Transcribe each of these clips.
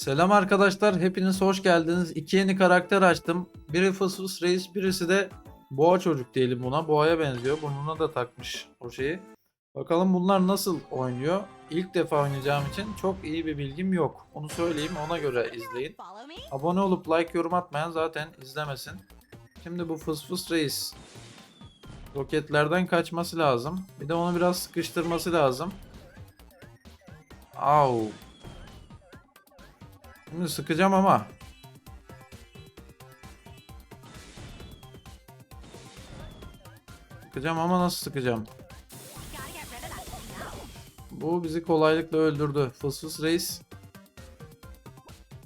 Selam arkadaşlar, hepiniz hoş geldiniz. İki yeni karakter açtım. Biri Fıs Fıs Reis, birisi de Boğa Çocuk diyelim buna. Boğa'ya benziyor. Burnuna da takmış o şeyi. Bakalım bunlar nasıl oynuyor. İlk defa oynayacağım için çok iyi bir bilgim yok. Onu söyleyeyim, ona göre izleyin. Abone olup like yorum atmayan zaten izlemesin. Şimdi bu Fıs Fıs Reis roketlerden kaçması lazım. Bir de onu biraz sıkıştırması lazım. Au. Şimdi sıkacağım ama. Sıkacağım ama nasıl sıkacağım? Bu bizi kolaylıkla öldürdü. Fıs Fıs Reis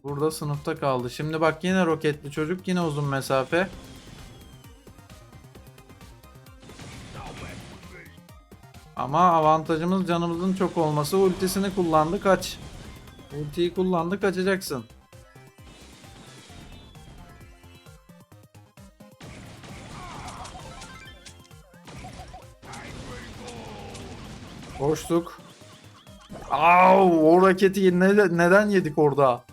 burada sınıfta kaldı. Şimdi bak yine roketli çocuk yine uzun mesafe. Ama avantajımız canımızın çok olması. Ultisini kullandı kaç. Ultiyi kullandı kaçacaksın. Koştuk. Au, o raketi ne- neden yedik orada?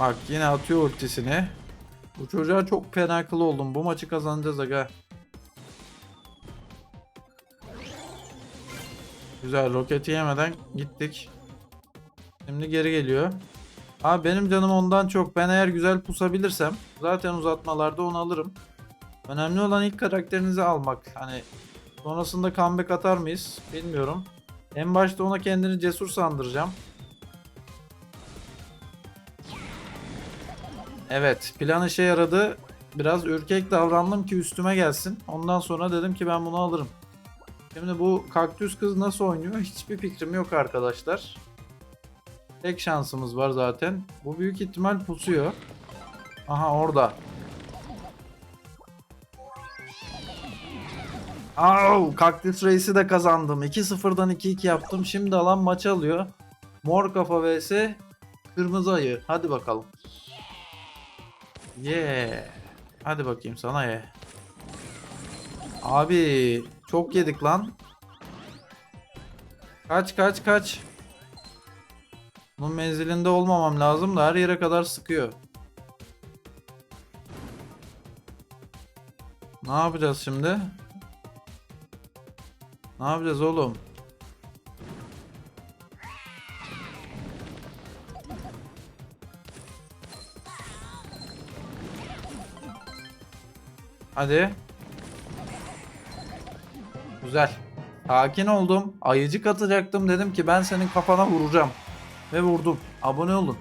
Bak yine atıyor ultisini. Bu çocuğa çok fena kıl oldum. Bu maçı kazanacağız aga. Güzel roketi yemeden gittik. Şimdi geri geliyor. Abi benim canım ondan çok. Ben eğer güzel pusabilirsem zaten uzatmalarda onu alırım. Önemli olan ilk karakterinizi almak. Hani sonrasında comeback atar mıyız bilmiyorum. En başta ona kendini cesur sandıracağım. Evet plan işe yaradı. Biraz ürkek davrandım ki üstüme gelsin. Ondan sonra dedim ki ben bunu alırım. Şimdi bu kaktüs kız nasıl oynuyor hiçbir fikrim yok arkadaşlar. Tek şansımız var zaten. Bu büyük ihtimal pusuyor. Aha orada. Au, Kaktüs Reis'i de kazandım. 2-0'dan 2-2 yaptım. Şimdi alan maç alıyor. Mor kafa vs kırmızı ayı. Hadi bakalım. Yeah. Hadi bakayım sana ye. Abi çok yedik lan. Kaç kaç kaç. Bunun menzilinde olmamam lazım da her yere kadar sıkıyor. Ne yapacağız şimdi? Ne yapacağız oğlum? Hadi. Güzel. Sakin oldum. Ayıcık atacaktım dedim ki ben senin kafana vuracağım. Ve vurdum. Abone olun.